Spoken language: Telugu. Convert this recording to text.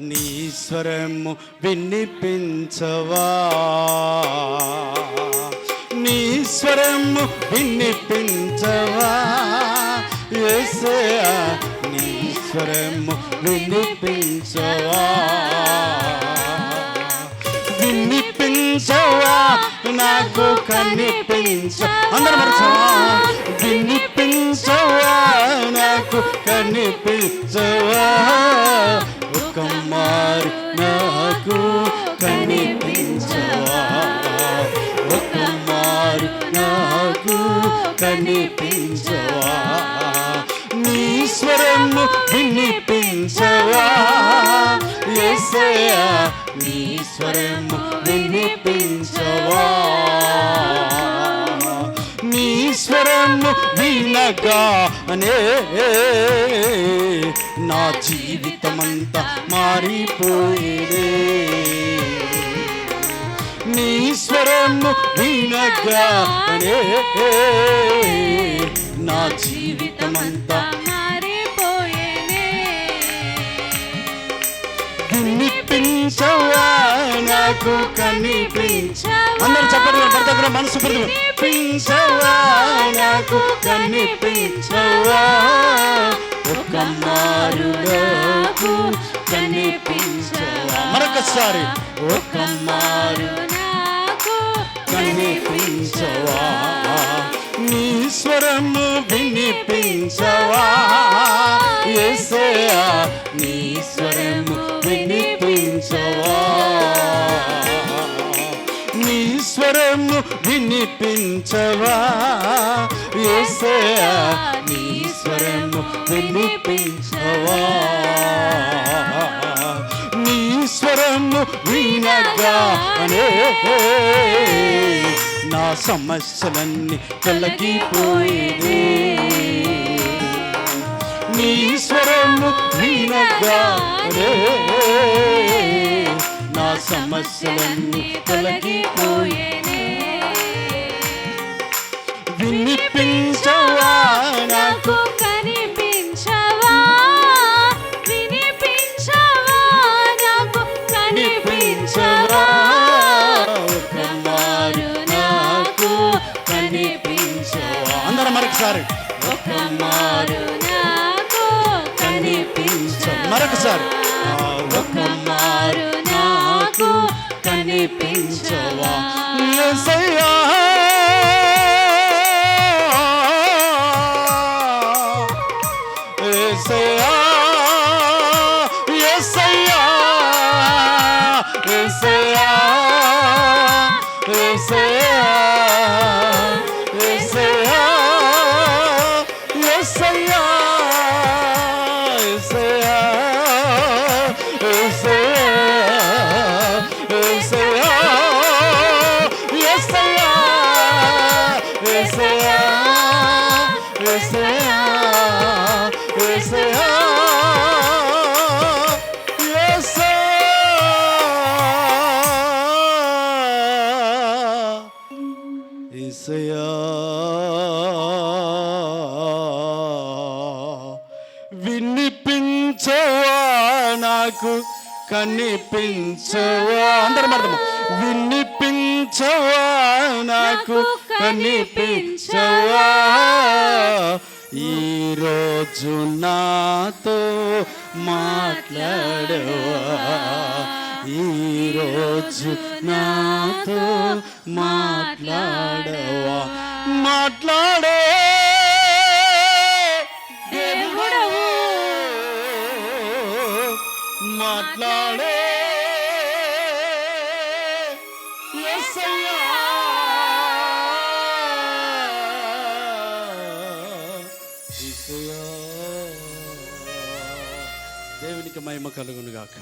నీ స్వరము వినిపించవా? నీ స్వరము వినిపించవా? యేసయ్యా నీ స్వరము వినిపించవా? వినిపించవా? నాకు కనిపించ అందరూ మరచవా వినిపించవా? నాకు కనిపించవా? ఒక మారు నాకు కనిపించవా? ఒక మారు నాకు కనిపించవా? నీ స్వరము వినిపించవా? ఎసయా నీ స్వరము వినిపించవా? వినగానే నా జీవితమంతా మారిపోయేదే. నీ స్వరము వినగానే నా జీవితమంతా వినిపించవా నాకు కనిపించ అందరూ చెప్పండి భర్త మనసు పెరుగుతుంది కనిపించవా? నాకు కనిపించవా? ఒక మారు నాకు కనిపించవా? మరొకసారి. ఒక మారు నన్ను వినిపించవా? ఏసయా నీ స్వరము వినిపించవా? నీ స్వరము వినగా అనే నా సమస్యలన్నీ తొలగిపోయేది. నీ స్వరము వినగా నా సమస్యలన్నీ తొలగిపోయే వినిపించవా నాకు కనిపించవా? వినిపించవా? నాకు కనిపించవా? ఒక మారు నాకు కనిపించవా? అందరం మరొకసారి. ఒక మారు నాకు కనిపించ మరొకసారి. ఆ ఒక మారు నాకు కనిపించవా? వినిపించే నాకు కనిపించవా? అందరం అర్థం వినిపించవా? నాకు కనిపించవా? ఈరోజు నాతో మాట్లాడవా? ఈరోజు నాతో మాట్లాడవా? మాట్లాడే మాట్లాడే. దేవునికి మహిమ కలుగునుగాక.